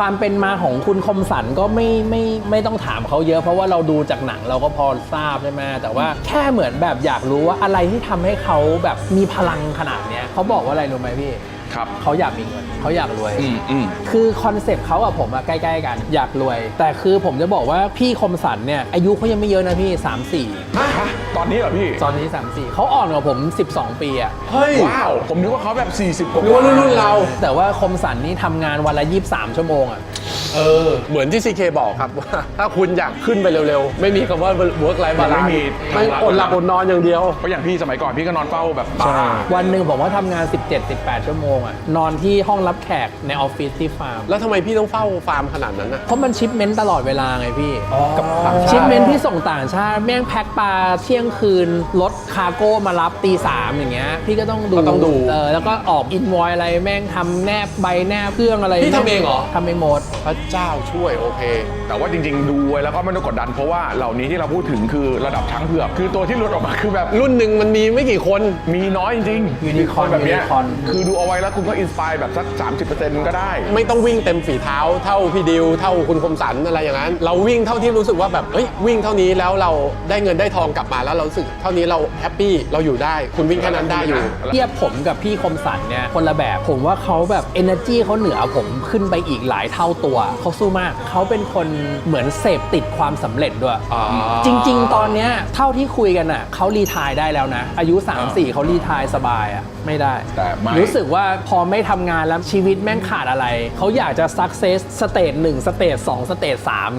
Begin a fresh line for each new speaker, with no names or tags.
ความเป็นมาของคุณคมสันก็ไม่ไม่ไม่ต้องถามเขาเยอะเพราะว่าเราดูจากหนังเราก็พอทราบใช่ไหมแต่ว่าแค่เหมือนแบบอยากรู้ว่าอะไรที่ทำให้เขาแบบมีพลังขนาดเนี้ยเขาบอกว่าอะไรรู้ไหมพี่
ครับ
เขาอยากมีเงินเขาอยากรวย
อืมอืม
คือคอนเซปต์เขากับผมอะใกล้ๆกัน อยากรวย แต่คือผมจะบอกว่าพี่คมสันเนี่ยอายุเขายังไม่เยอะนะพี่3
ฮะตอนนี้เหรอพี่
4ตอนนี้ 3 4เขาอ่อนกว่าผม 12 ปีอะ
เฮ้ย
ว้าว ผมนึกว่าเขาแบบ 40 กว่า
นึกว่ารุ่นๆเรา
แต่ว่าคมสันนี่ทำงานวันละ 23 ชั่วโมงอะ
เออ เหมือนที่ซีเคบอกครับว่า ถ้าคุณอยากขึ้นไปเร็วๆ ไม่มีคำว่า work life
มัน
balance
ไม่มี
ไม่อดหลับอดนอนอย่างเดียว
เพราะอย่างพี่สมัยก่อนพี่ก็นอนเฝ้าแบบตา
วันหนึ่งผมว่าทำงาน 17-18 ชั่วโมงอะนอนที่ห้องรับแขกในออฟฟิศที่ฟาร์ม
แล้วทำไมพี่ต้องเฝ้าฟาร์มขนาดนั้นน่ะ
เพราะมันชิปเมนต์ตลอดเวลาไงพี่
กับต่างชาติ
ชิปเมนต์ที่ส่งต่างชาติ แม่งแพ็คปลาเที่ยงคืน รถคาร์โก้มารับตีสามอย่างเงี้ย พี่ก็ต้องดู
ก็ต้องดู
เออแล้วก็ออกอินวอยอะไรแม่งทำแนบใบแนบเครื่องอะไร
พี่ทำเองเหรอ
ทำเองหมด
พระเจ้าช่วยโอเค
แต่ว่าจริง ๆ ดูไว้แล้วก็ไม่ต้องกดดันเพราะว่าเหล่านี้ที่เราพูดถึงคือระดับช้างเผือกคือตัวที่หลุดออกมาคือแบบ
รุ่นหนึ่งมันมีไม่กี่คน
มีน้อยจริงๆ
Unicorn
มีแบบเนี้ย
Unicorn
คือดูเอาไว้แล้วคุณก็อินสปายแบบสัก 30%ก็ได้
ไม่ต้องวิ่งเต็มฝีเท้าเท่าพี่ดิวเท่าคุณคมสันอะไรอย่างนั้น เราวิ่งเท่าที่รู้สึกว่าแบบเอ้ยวิ่งเท่านี้แล้วเราได้เงินได้ทองกลับมาแล้วเรารู้สึกเท่านี้เราแฮปปี้เราอยู่ได้คุณวิ่งแค่นั้นได้อยู่
เทียบผมกับพี่คมสันเนี่ยคนละแบบผมว่าเขาแบบ energy เขาเหนือผมขึ้นไปอีกหลายเท่าตัวเขาสู้มาก เขาเป็นคนเหมือนเสพติดความสำเร็จด้วยจริง ๆ ตอนเนี้ยเท่าที่คุยกันอะเขารีไทายได้แล้วนะ อายุ 3-4เขารีไทายสบายอะ ไม่ได้
แต่ไม่
รู้สึกว่าพอไม่ทำงานแล้วชีวิตแม่งขาดอะไร เขาอยากจะ success สเตจ1สเตจ2สเตจ3